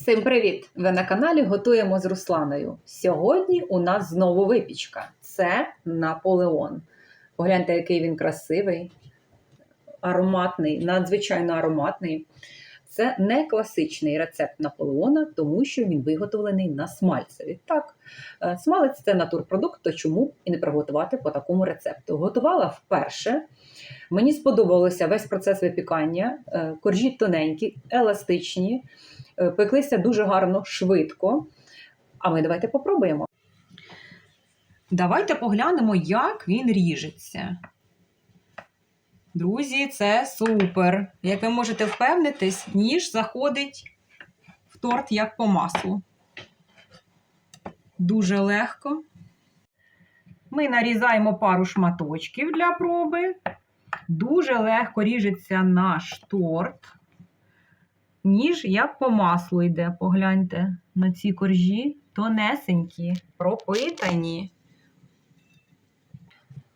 Всім привіт! Ви на каналі Готуємо з Русланою. Сьогодні у нас знову випічка. Це Наполеон. Погляньте, який він красивий, ароматний, надзвичайно ароматний. Це не класичний рецепт Наполеона, тому що він виготовлений на смальцеві. Так, е, смалець це натурпродукт, то чому і не приготувати по такому рецепту. Готувала вперше. Мені сподобався весь процес випікання. Е, Коржі тоненькі, еластичні. Е, пеклися дуже гарно, швидко. А ми давайте попробуємо. Давайте поглянемо, як він ріжеться. Друзі, це супер. Як ви можете впевнитись, ніж заходить в торт як по маслу. Дуже легко. Ми нарізаємо пару шматочків для проби. Дуже легко ріжеться наш торт. Ніж як по маслу йде, погляньте на ці коржі тонесенькі, пропитані.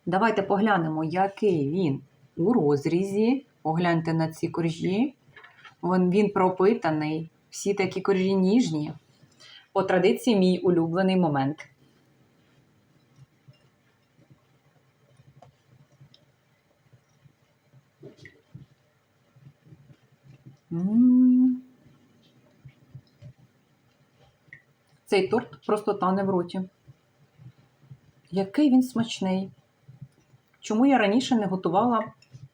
Давайте поглянемо, який він у розрізі. Погляньте на ці коржі. Він, він пропитаний. Всі такі коржі ніжні. По традиції, мій улюблений момент. М. Цей торт просто тане в роті. Який він смачний. Чому я раніше не готувала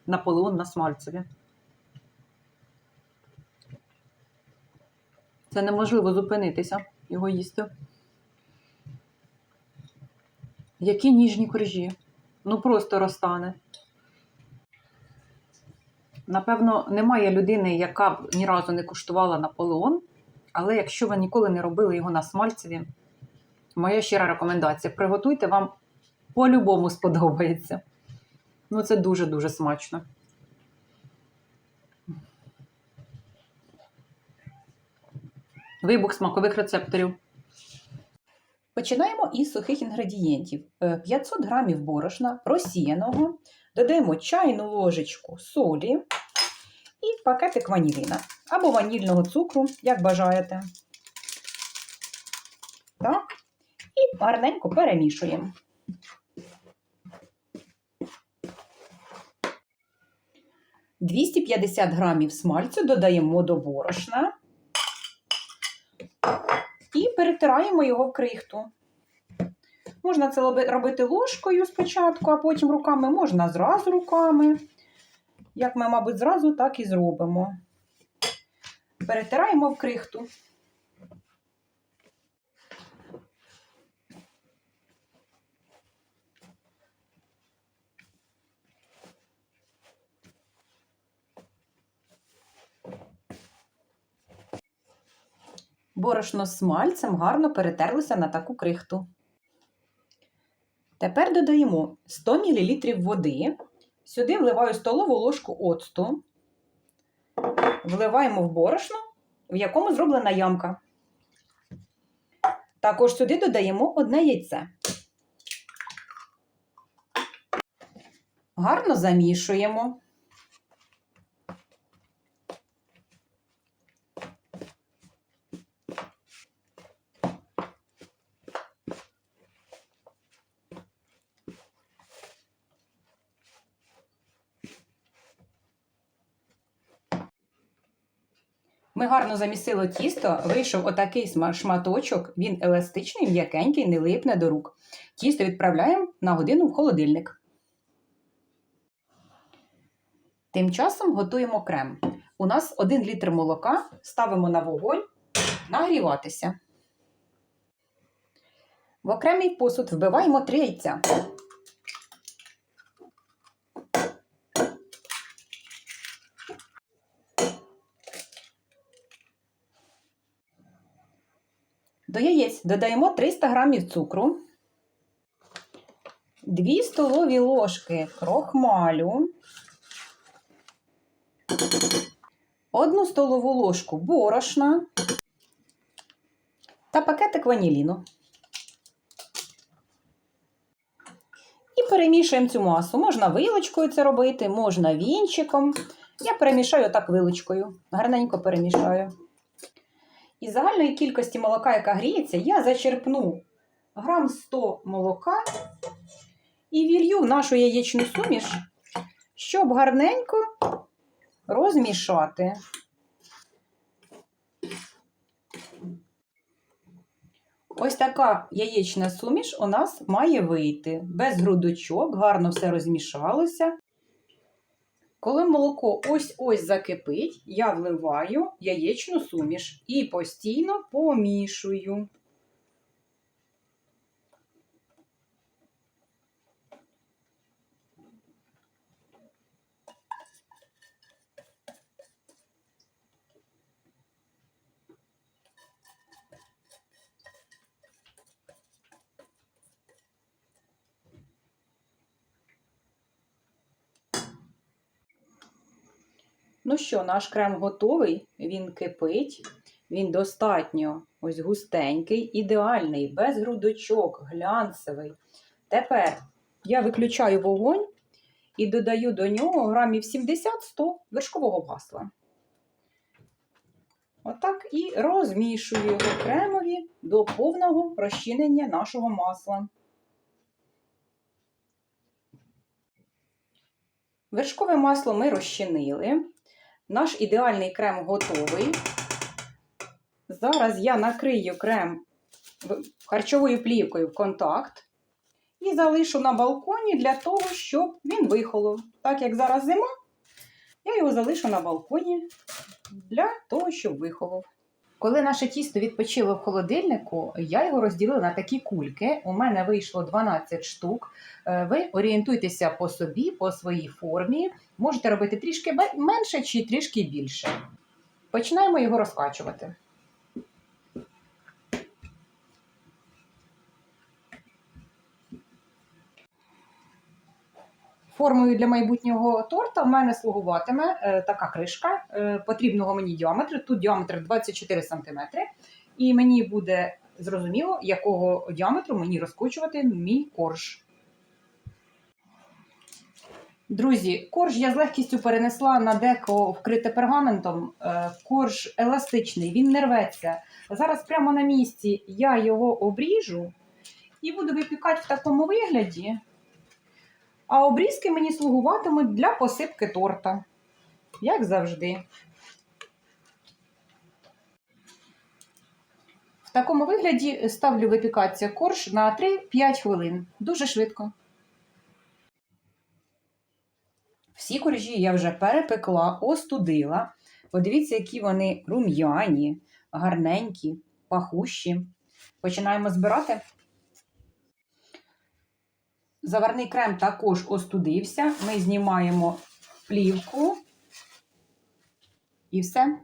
Наполеон на смальцеві? Це неможливо зупинитися, його їсти. Які ніжні коржі. Ну просто розтане. Напевно, немає людини, яка б ні разу не куштувала Наполеон, але якщо ви ніколи не робили його на смальцеві, моя щира рекомендація: приготуйте, вам по-любому сподобається. Ну, це дуже-дуже смачно. Вибух смакових рецепторів. Починаємо із сухих інгредієнтів: Е, 500 грамів борошна просіяного, додаємо чайну ложечку солі пакетик ваніліна або ванільного цукру, як бажаєте. Так. І гарненько перемішуємо. «250 грамів смальцю додаємо до борошна і перетираємо його в крихту. Можна це робити ложкою спочатку, а потім руками, можна зразу руками. Як ми, мабуть, зразу, так і зробимо. Перетираємо в крихту. Борошно з смальцем гарно перетерлося на таку крихту. Тепер додаємо 100 мл води. Сюди вливаю столову ложку оцту. Вливаємо в борошно, в якому зроблена ямка. Також сюди додаємо одне яйце. Гарно замішуємо. Ми гарно замісили тісто, вийшов отакий шматочок, він еластичний, м'якенький, не липне до рук. Тісто відправляємо на годину в холодильник. Тим часом готуємо крем. У нас 1 літр молока ставимо на вогонь нагріватися. В окремий посуд вбиваємо 3 яйця. До яєць додаємо 300 грамів цукру, 2 столові ложки крохмалю, 1 столову ложку борошна та пакетик ваніліну. І перемішуємо цю масу. Можна вилочкою це робити, можна вінчиком. Я перемішаю так вилочкою. Гарненько перемішаю. Із загальної кількості молока, яка гріється, я зачерпну грам 100 молока і вілью в нашу яєчну суміш, щоб гарненько розмішати. Ось така яєчна суміш у нас має вийти. Без грудочок, гарно все розмішалося. Коли молоко ось-ось закипить, я вливаю яєчну суміш і постійно помішую. Ну що, наш крем готовий, він кипить, він достатньо ось густенький, ідеальний, без грудочок, глянцевий. Тепер я виключаю вогонь і додаю до нього грамів 70-100 вершкового масла. Отак і розмішую його кремові до повного розчинення нашого масла. Вершкове масло ми розчинили. Наш ідеальний крем готовий. Зараз я накрию крем харчовою плівкою в контакт і залишу на балконі для того, щоб він вихолов. Так як зараз зима, я його залишу на балконі для того, щоб вихолов. Коли наше тісто відпочило в холодильнику, я його розділила на такі кульки. У мене вийшло 12 штук. Е, Ви орієнтуйтеся по собі, по своїй формі. Можете робити трішки менше чи трішки більше. Починаємо його розкачувати. Формою для майбутнього торта в мене слугуватиме е, така кришка е, потрібного мені діаметру. Тут діаметр 24 см. І мені буде зрозуміло, якого діаметру мені розкочувати мій корж. Друзі, корж я з легкістю перенесла на деко вкрите пергаментом. Е, корж еластичний, він не рветься. Зараз прямо на місці я його обріжу і буду випікати в такому вигляді. А обрізки мені слугуватимуть для посипки торта, як завжди. В такому вигляді ставлю випікатися корж на 3-5 хвилин. Дуже швидко. Всі коржі я вже перепекла, остудила. Подивіться, які вони рум'яні, гарненькі, пахущі. Починаємо збирати. Заварний крем також остудився. Ми знімаємо плівку і все.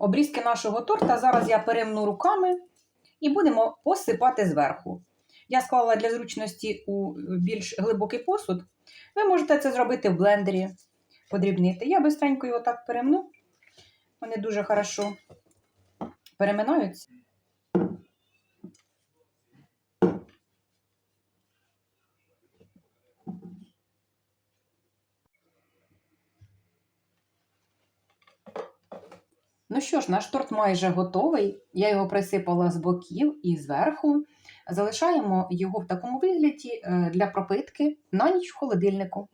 Обрізки нашого торта зараз я перемну руками і будемо посипати зверху. Я склала для зручності у більш глибокий посуд. Ви можете це зробити в блендері, подрібнити. Я бистренько його так перемну. Вони дуже хорошо переминаються. Ну що ж, наш торт майже готовий. Я його присипала з боків і зверху. Залишаємо його в такому вигляді е, для пропитки на ніч в холодильнику.